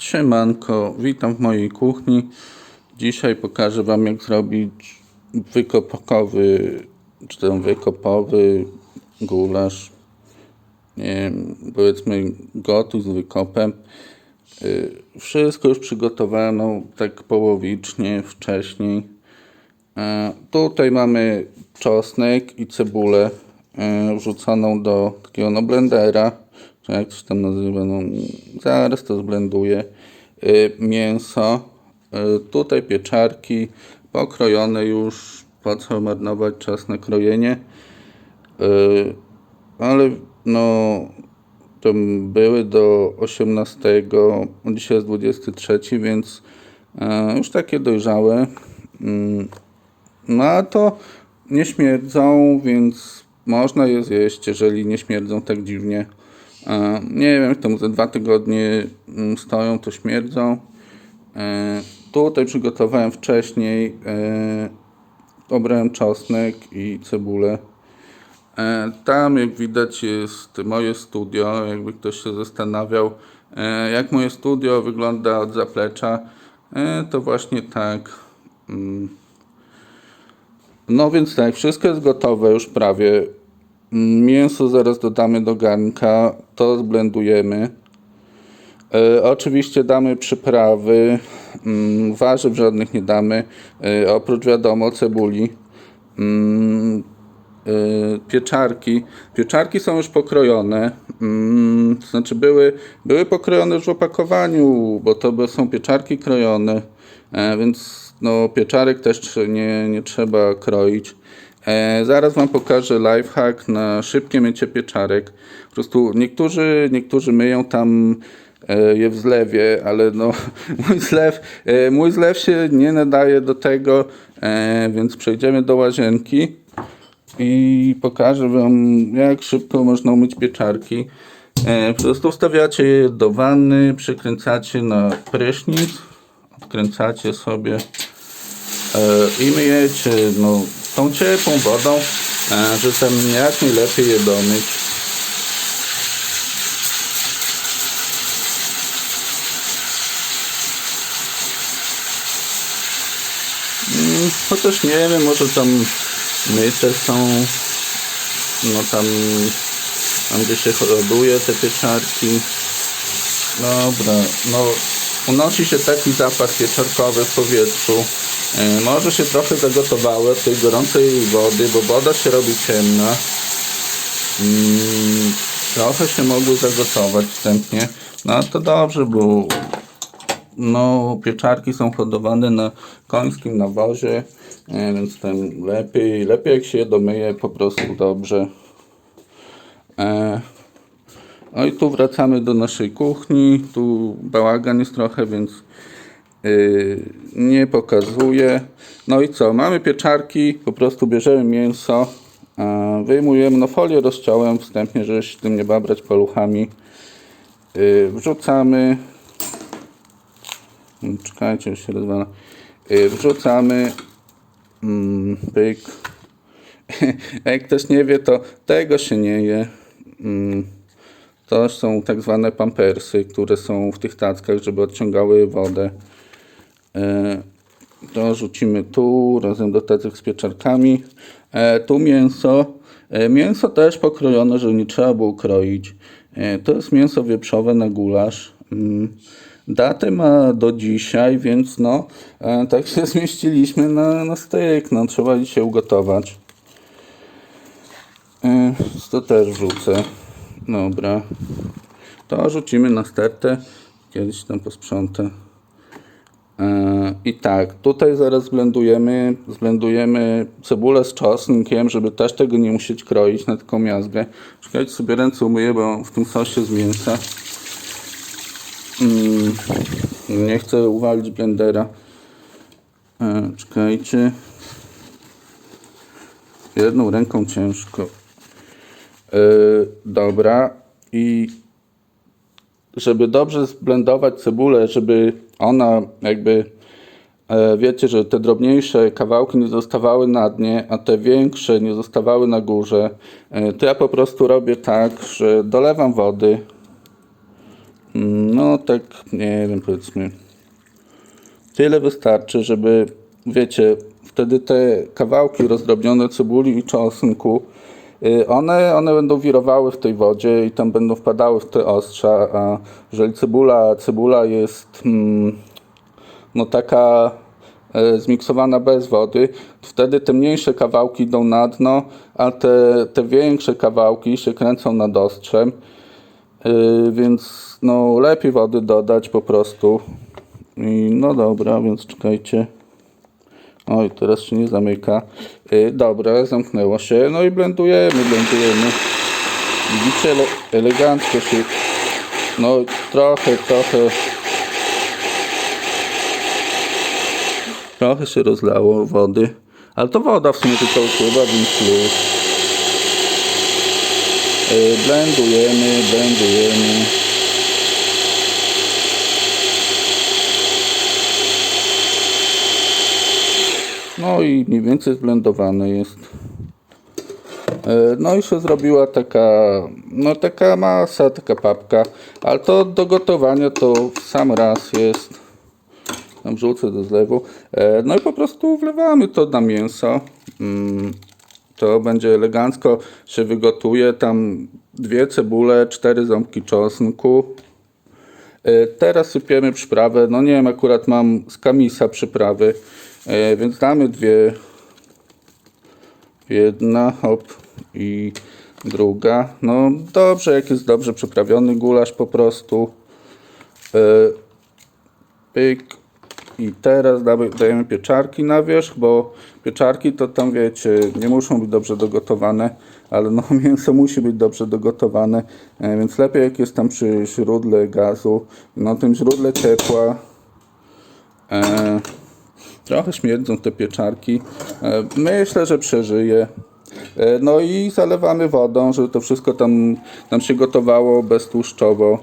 Siemanko, witam w mojej kuchni. Dzisiaj pokażę Wam jak zrobić wykopowy, czy tam wykopowy gulasz. Nie powiedzmy gotuj z wykopem. Y, Wszystko już przygotowano tak połowicznie wcześniej. E, Tutaj mamy czosnek i cebulę e, wrzuconą do takiego no blendera, jak to się tam nazywa, no zaraz to zblenduję. E, Mięso, e, tutaj pieczarki pokrojone już, po co marnować czas na krojenie. E, Ale no to były do 18, dzisiaj jest 23, więc e, już takie dojrzałe. Mm, no a to nie śmierdzą, więc można je zjeść, jeżeli nie śmierdzą tak dziwnie. Nie wiem, tam za dwa tygodnie mm, stoją, to śmierdzą. E, Tutaj przygotowałem wcześniej, e, obrałem czosnek i cebulę. E, Tam, jak widać, jest moje studio. Jakby ktoś się zastanawiał, jak moje studio wygląda od zaplecza, to właśnie tak. mm, no więc tak, wszystko jest gotowe już prawie. Mięso zaraz dodamy do garnka, to zblendujemy. E, oczywiście damy przyprawy, mm, warzyw żadnych nie damy, e, oprócz wiadomo cebuli. Mm, e, pieczarki. Pieczarki są już pokrojone, mm, znaczy były, były pokrojone już w opakowaniu, bo to są pieczarki krojone, więc no, pieczarek też nie, nie trzeba kroić. E, zaraz Wam pokażę lifehack na szybkie mycie pieczarek. Po prostu niektórzy, niektórzy myją tam e, je w zlewie, ale no mój zlew, e, mój zlew się nie nadaje do tego, e, więc przejdziemy do łazienki i pokażę Wam, jak szybko można umyć pieczarki. Po prostu wstawiacie je do wanny, przykręcacie na prysznic, odkręcacie sobie i myjecie no, tą ciepłą wodą, e, żeby tam jak najlepiej je domyć. Mm, Chociaż nie wiem, może tam myte są, no tam, tam gdzie się hoduje te pieczarki. Dobra, no unosi się taki zapach pieczarkowy w powietrzu. E, Może się trochę zagotowały tej gorącej wody, bo woda się robi ciemna. Mm, trochę się mogły zagotować wstępnie. No to dobrze, bo no, pieczarki są hodowane na końskim nawozie, e, więc ten lepiej, lepiej jak się je domyje po prostu dobrze. E, no i tu wracamy do naszej kuchni. Tu bałagan jest trochę, więc nie pokazuję. No i co? Mamy pieczarki, po prostu bierzemy mięso, wyjmujemy, no folię rozciąłem wstępnie, żeby się tym nie babrać paluchami. Yy, wrzucamy. Czekajcie, już się rozwala. Yy, wrzucamy. Mm, pyk. Jak ktoś nie wie, to tego się nie je. Mm. To są tak zwane pampersy, które są w tych tackach, żeby odciągały wodę. E, To rzucimy tu razem do tacek z pieczarkami. E, Tu mięso. E, Mięso też pokrojone, żeby nie trzeba było kroić. To jest mięso wieprzowe na gulasz. Mm. Datę ma do dzisiaj, więc no, tak się zmieściliśmy na, na styk. No, trzeba dzisiaj ugotować. To też wrzucę. Dobra. To rzucimy na stertę. Kiedyś tam posprzątę. E, I tak, tutaj zaraz zblendujemy, zblendujemy cebulę z czosnkiem, żeby też tego nie musieć kroić na taką miazgę. Czekajcie, sobie ręce umyję, bo w tym sosie z mięsa. Mm, nie chcę uwalić blendera. E, Czekajcie. Jedną ręką ciężko. Yy, dobra. I żeby dobrze zblendować cebulę, żeby ona jakby, e, wiecie, że te drobniejsze kawałki nie zostawały na dnie, a te większe nie zostawały na górze, e, to ja po prostu robię tak, że dolewam wody, No tak, nie wiem, powiedzmy. Tyle wystarczy, żeby, wiecie, wtedy te kawałki rozdrobnione cebuli i czosnku, one, one będą wirowały w tej wodzie i tam będą wpadały w te ostrza, a jeżeli cebula, cebula jest mm, no taka e, zmiksowana bez wody, wtedy te mniejsze kawałki idą na dno, a te, te większe kawałki się kręcą nad ostrzem. Yy, więc no lepiej wody dodać po prostu. I no dobra, więc czekajcie. Oj, teraz się nie zamyka. Yy, dobra, zamknęło się. No i blendujemy, blendujemy. Widzicie, ele elegancko się. No trochę, trochę. Trochę się rozlało wody. Ale to woda w sumie tylko upływa, więc. Yy, Blendujemy, blendujemy. No i mniej więcej zblendowane jest. E, No i się zrobiła taka, no taka masa, taka papka, ale to do gotowania to w sam raz jest. Tam wrzucę do zlewu. E, No i po prostu wlewamy to na mięso. Mm, To będzie elegancko się wygotuje. Tam dwie cebule, cztery ząbki czosnku. E, Teraz sypiemy przyprawę. No nie wiem, akurat mam z kamisa przyprawy, e, więc damy dwie. Jedna, hop, i druga. No dobrze, jak jest dobrze przyprawiony gulasz po prostu. E, Pyk. I teraz dajemy pieczarki na wierzch, bo pieczarki to tam wiecie, nie muszą być dobrze dogotowane, ale no mięso musi być dobrze dogotowane, e, więc lepiej jak jest tam przy źródle gazu, na tym źródle ciepła. Trochę śmierdzą te pieczarki. E, myślę, że przeżyje. No i zalewamy wodą, żeby to wszystko tam, tam się gotowało beztłuszczowo.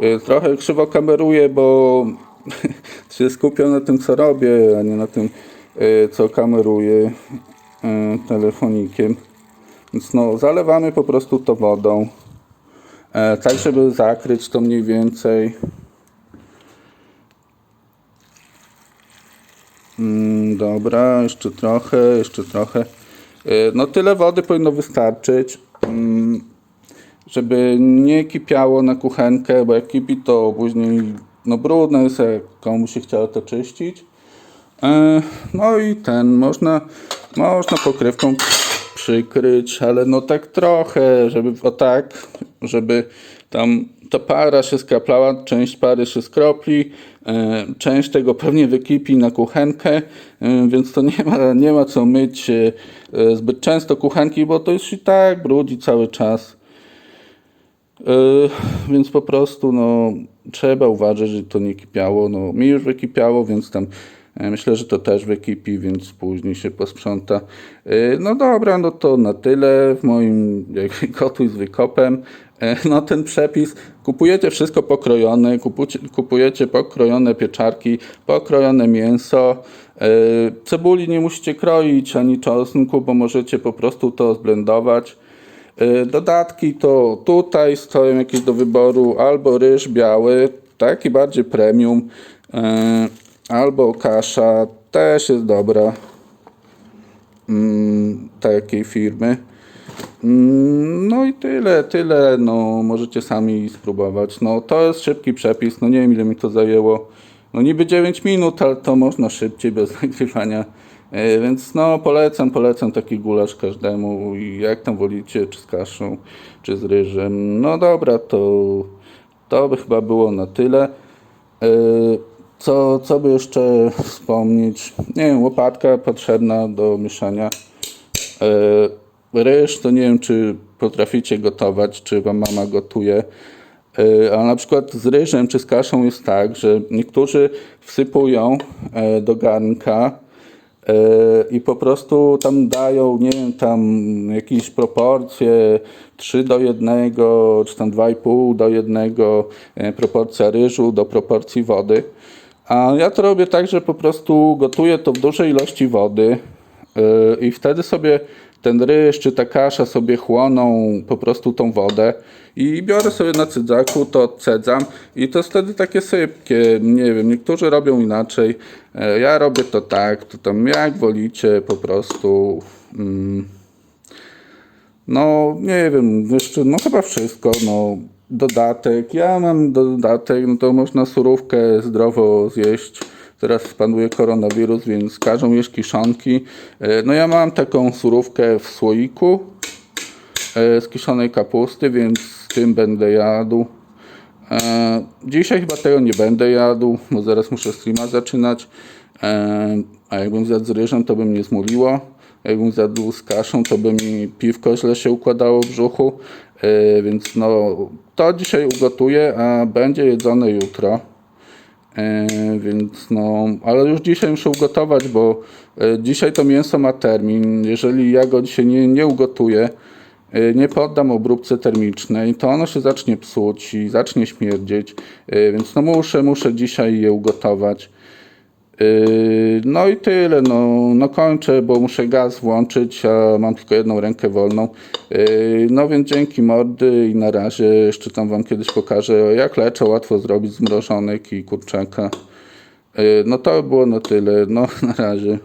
E, trochę krzywo kameruję, bo się skupiam na tym, co robię, a nie na tym, e, co kameruję telefonikiem. Więc no, zalewamy po prostu to wodą. Tak, żeby zakryć to mniej więcej. Dobra, jeszcze trochę, jeszcze trochę. E, No tyle wody powinno wystarczyć, mm, żeby nie kipiało na kuchenkę, bo jak kipi to później no brudne jest, jak komuś się chciało to czyścić. E, No i ten, można, można pokrywką przykryć, ale no tak trochę, żeby o tak, żeby tam ta para się skraplała, część pary się skropli, e, część tego pewnie wykipi na kuchenkę, e, więc to nie ma, nie ma co myć e, zbyt często kuchenki, bo to już i tak brudzi cały czas. Więc po prostu no, trzeba uważać, że to nie kipiało. No, mi już wykipiało, więc tam myślę, że to też wykipi, więc później się posprząta. No dobra, no to na tyle w moim jak, gotuj z wykopem. E, No ten przepis, kupujecie wszystko pokrojone, kupujecie, pokrojone pieczarki, pokrojone mięso. E, Cebuli nie musicie kroić ani czosnku, bo możecie po prostu to zblendować. Y, Dodatki to tutaj stoją jakieś do wyboru albo ryż biały, taki bardziej premium, albo kasza, też jest dobra mm, takiej firmy. Mm, No i tyle, tyle, no możecie sami spróbować. No to jest szybki przepis, no nie wiem ile mi to zajęło. No niby 9 minut, ale to można szybciej, bez nagrywania. E, Więc no polecam, polecam taki gulasz każdemu jak tam wolicie, czy z kaszą, czy z ryżem. No dobra, to, to by chyba było na tyle. E, Co, co by jeszcze wspomnieć? Nie wiem, łopatka potrzebna do mieszania. E, To nie wiem, czy potraficie gotować, czy wam mama gotuje. E, Ale na przykład z ryżem czy z kaszą jest tak, że niektórzy wsypują e, do garnka e, i po prostu tam dają, nie wiem, tam jakieś proporcje 3 do 1, czy tam 2,5 do 1, e, proporcja ryżu do proporcji wody. A ja to robię tak, że po prostu gotuję to w dużej ilości wody. I wtedy sobie ten ryż czy ta kasza sobie chłoną po prostu tą wodę i biorę sobie na cydzaku, to odcedzam i to jest wtedy takie sypkie, nie wiem, niektórzy robią inaczej, Yy, ja robię to tak, to tam jak wolicie po prostu. Mm. No, nie wiem, jeszcze, no chyba wszystko, no, dodatek, ja mam dodatek, no to można surówkę zdrowo zjeść, teraz panuje koronawirus, więc każą jeść kiszonki, E, no ja mam taką surówkę w słoiku e, z kiszonej kapusty, więc z tym będę jadł. E, dzisiaj chyba tego nie będę jadł, bo zaraz muszę streama zaczynać. A jakbym zjadł z ryżem, to by mnie zmuliło. Jakbym zjadł z kaszą, to by mi piwko źle się układało w brzuchu. Więc no, to dzisiaj ugotuję, a będzie jedzone jutro. E, więc no, ale już dzisiaj muszę ugotować, bo e, dzisiaj to mięso ma termin. Jeżeli ja go dzisiaj nie, nie ugotuję, e, nie poddam obróbce termicznej, to ono się zacznie psuć i zacznie śmierdzieć. Więc no muszę, muszę dzisiaj je ugotować. Yy, No i tyle, no, no kończę, bo muszę gaz włączyć, a mam tylko jedną rękę wolną. Yy, No więc dzięki mordy i na razie jeszcze tam wam kiedyś pokażę jak leczę, łatwo zrobić z mrożonek i kurczaka. Yy, No to by było na tyle, no na razie.